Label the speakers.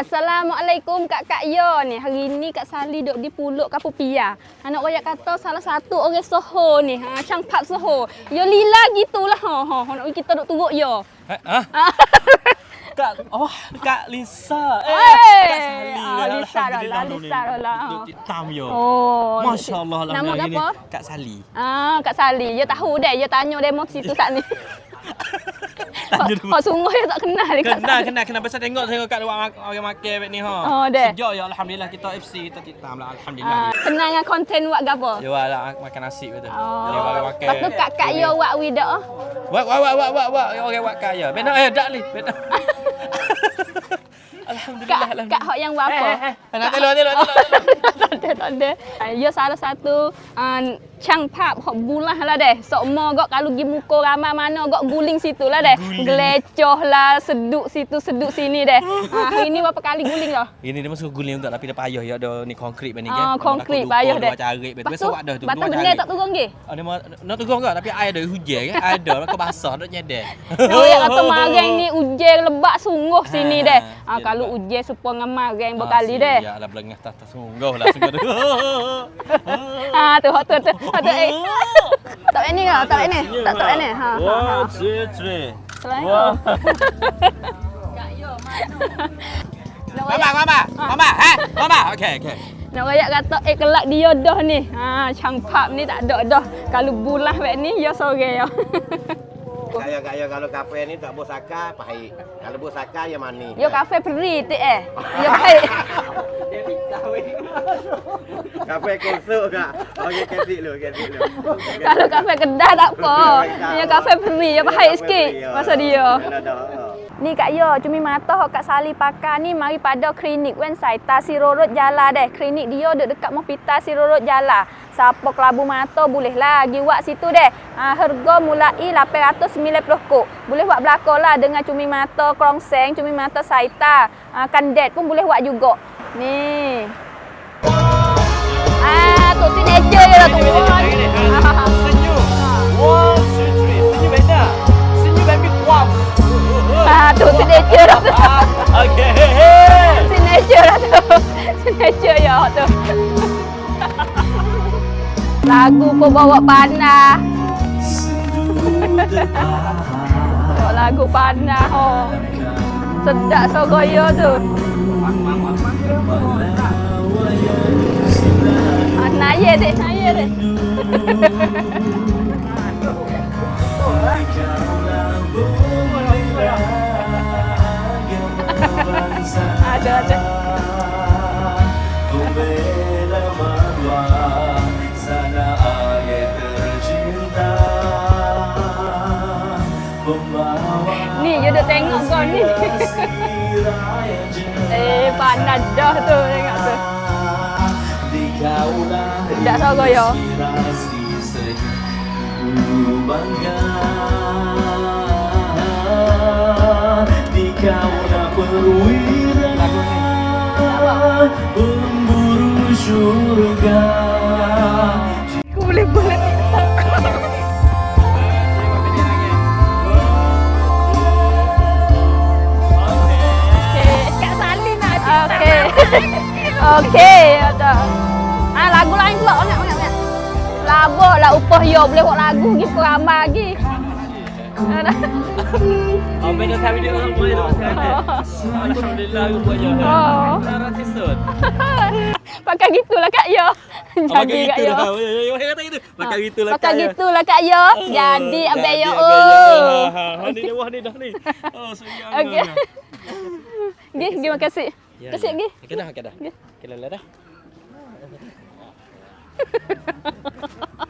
Speaker 1: Assalamualaikum Kak Kak Yo ni. Hari ni Kak Sali duduk di Puluk Kapu Pia. Anak royak kata salah satu orang Soho ni. Ha, Chang Pak Soho. Yo lila gitulah. Ha, ha, ha. Nak kita duduk turut yo.
Speaker 2: Ha? ha? Kak, oh, Kak Lisa.
Speaker 1: Eh,
Speaker 2: Kak Sali.
Speaker 1: ah, Lisa dah lah,
Speaker 2: Alhamdulillah
Speaker 1: Lisa dah lah.
Speaker 2: Hitam yo.
Speaker 1: Oh.
Speaker 2: Masya Allah.
Speaker 1: Nama apa?
Speaker 2: Kak Sali.
Speaker 1: Ah, Kak Sali. Yo tahu deh. Yo tanya demo situ saat ni.
Speaker 2: Tanya dulu.
Speaker 1: Oh, sungguh yo tak kenal Kak
Speaker 2: Kenal,
Speaker 1: Sali.
Speaker 2: kenal, kenal. Pasal tengok, tengok kat luar orang makan bet ni ha.
Speaker 1: Oh, deh.
Speaker 2: Sejak ya Alhamdulillah kita FC kita hitam lah. Alhamdulillah.
Speaker 1: Ah, kenal dengan konten buat gapo?
Speaker 2: Dia lah makan nasi betul.
Speaker 1: Oh.
Speaker 2: Dia orang makan.
Speaker 1: Lepas tu Kak Kak Yo buat widak.
Speaker 2: Wak wak wak wak wak wak orang wak kaya. Benar eh dak ni. Benar. Alhamdulillah.
Speaker 1: Kak,
Speaker 2: alhamdulillah.
Speaker 1: Kak Hok yang buat apa?
Speaker 2: Eh, eh, eh. Nak telur, telur, telur,
Speaker 1: tak ada, tak ada. Ah, Ya salah satu uh, Chang Pap hok bulah lah deh. Sok mo gok kalau gi muka ramai mana gok guling situ lah deh. Gelecoh lah, seduk situ, seduk sini deh. Ah, hari ni berapa kali guling dah?
Speaker 2: Ini dia masuk guling juga tapi dia payah ya ada ni konkrit
Speaker 1: Ah,
Speaker 2: kan.
Speaker 1: konkrit payah deh.
Speaker 2: Dua carik betul. Wak dah tu.
Speaker 1: Batu benar tak turun ke?
Speaker 2: Ah, mau nak turun ke tapi air ada hujan kan. Ada kau basah nak nyedek.
Speaker 1: Oh, ya kata marang ni ujian lebak sungguh sini
Speaker 2: Ha,
Speaker 1: deh. Ah, kalau
Speaker 2: lebat.
Speaker 1: ujian supaya dengan marang berkali deh.
Speaker 2: Ya lah belengah tas sungguh lah sungguh tu.
Speaker 1: Ah, tu tu tu. Tu eh. Tak ini kau, tak ini. Tak tak ini. Ha, ha, ha.
Speaker 2: One, two, three.
Speaker 1: Selain
Speaker 2: Wah. Mama, mama, mama, ha, mama. Okey, okey.
Speaker 1: Nak royak kata eh kelak dia dah ni. Ha, Chang Pap ni tak ada dah. Kalau bulah wek ni ya sore ya.
Speaker 3: Kaya kaya kalau kafe ni tak bos saka pahit. Kalau bos saka ya manis.
Speaker 1: Yo kafe peri tik eh. Yo baik.
Speaker 3: Kafe kosong kak. Okey kasih lu, kasih lu.
Speaker 1: Kalau kafe kedai tak apa. Yo kafe peri yo baik sikit. Masa dia. Ni Kak Yo, cumi mata hok Kak Sali pakai ni mari pada klinik wen sai Tasi Rorot Jala deh. Klinik dia duk dekat Mopita Sirorot Jala. Siapa kelabu mata boleh lah pergi buat situ deh. Ha, harga mulai 890 kok. Boleh buat belakang lah dengan cumi mata krongseng, cumi mata saita. Ha, kandet pun boleh buat juga. Ni. Ya tu. Lagu pun bawa panah. bawa lagu panah. Oh. Sedap sogoyo tu. Ah, naya dek, naya dek. ada, ada. Ni, you dah tengok kau ni. eh, panas dah tu tengok tu. Sedap sogoyo.
Speaker 4: Pemburu surga
Speaker 1: Aku boleh boleh. Kak Salin nak Okey. Okey, ada. Ah lagu lain pula banyak banyak banyak. Labok lah upah yo boleh buat lagu gi peramai lagi.
Speaker 2: Oh, benda kami dia orang boleh dah Alhamdulillah rupanya.
Speaker 1: Oh.
Speaker 2: Lara tisut.
Speaker 1: Pakai gitulah Kak Yo.
Speaker 2: Pakai
Speaker 1: Jadi Kak Yo.
Speaker 2: lah. Orang kata gitu. Pakai gitu lah.
Speaker 1: Pakai
Speaker 2: Kak, ya.
Speaker 1: gitulah Kak Yo. Jadi abang yo. Oh.
Speaker 2: Ha, ha. Ni dah wah ni dah ni. Oh, sayang.
Speaker 1: Okey. Gi, gi makasih.
Speaker 2: Ya,
Speaker 1: Kasih
Speaker 2: ya.
Speaker 1: gi.
Speaker 2: Okey dah, okey dah.
Speaker 1: Okey.
Speaker 2: Okey dah dah.